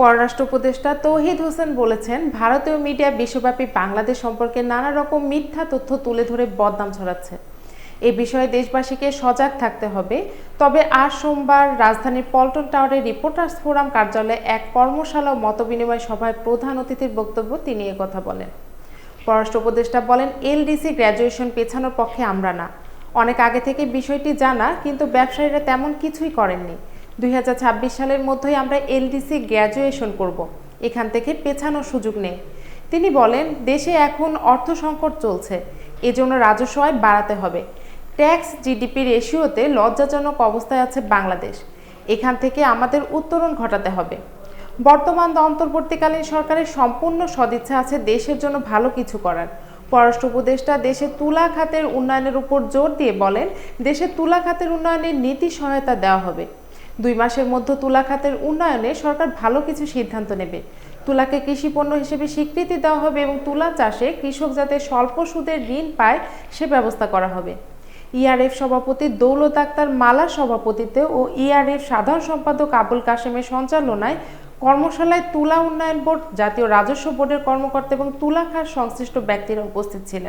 পররাষ্ট্র উপদেষ্টা তৌহিদ হোসেন বলেছেন, ভারতীয় মিডিয়া বিশ্বব্যাপী বাংলাদেশ সম্পর্কে নানা রকম মিথ্যা তথ্য তুলে ধরে বদনাম ছড়াচ্ছে। এ বিষয়ে দেশবাসীকে সজাগ থাকতে হবে। তবে আজ সোমবার রাজধানীর পল্টন টাওয়ারে রিপোর্টার্স ফোরাম কার্যালয়ে এক কর্মশালা ও মতবিনিময় সভায় প্রধান অতিথির বক্তব্য তিনি কথা বলেন। পররাষ্ট্র উপদেষ্টা বলেন, এলডিসি গ্র্যাজুয়েশন পেছানোর পক্ষে আমরা না। অনেক আগে থেকে বিষয়টি জানা, কিন্তু ব্যবসায়ীরা তেমন কিছুই করেননি। দুই হাজার ছাব্বিশ সালের মধ্যেই আমরা এলডিসি গ্র্যাজুয়েশন করব। এখান থেকে পেছানোর সুযোগ নেই। তিনি বলেন, দেশে এখন অর্থ সংকট চলছে। এজন্য রাজস্ব আয় বাড়াতে হবে। ট্যাক্স জিডিপি রেশিওতে লজ্জাজনক অবস্থায় আছে বাংলাদেশ। এখান থেকে আমাদের উত্তরণ ঘটাতে হবে। বর্তমান অন্তর্বর্তীকালীন সরকারের সম্পূর্ণ সদিচ্ছা আছে দেশের জন্য ভালো কিছু করার। পররাষ্ট্র উপদেষ্টা দেশে তুলা খাতের উন্নয়নের উপর জোর দিয়ে বলেন, দেশে তুলা খাতের উন্নয়নে নীতি সহায়তা দেওয়া হবে। দুই মাসের মধ্যে তুলা খাতের উন্নয়নে সরকার ভালো কিছু সিদ্ধান্ত নেবে। তুলাকে কৃষি পণ্য হিসেবে স্বীকৃতি দেওয়া হবে এবং তুলা চাষে কৃষক যাতে স্বল্প সুদের ঋণ পায়, সে ব্যবস্থা করা হবে। ইআরএফ সভাপতি দৌলত আক্তার মালা সভাপতিত্বে ও ইআরএফ সাধারণ সম্পাদক আবুল কাশেমের সঞ্চালনায় কর্মশালায় তুলা উন্নয়ন বোর্ড, জাতীয় রাজস্ব বোর্ডের কর্মকর্তা এবং তুলা খাত সংশ্লিষ্ট ব্যক্তিরা উপস্থিত ছিলেন।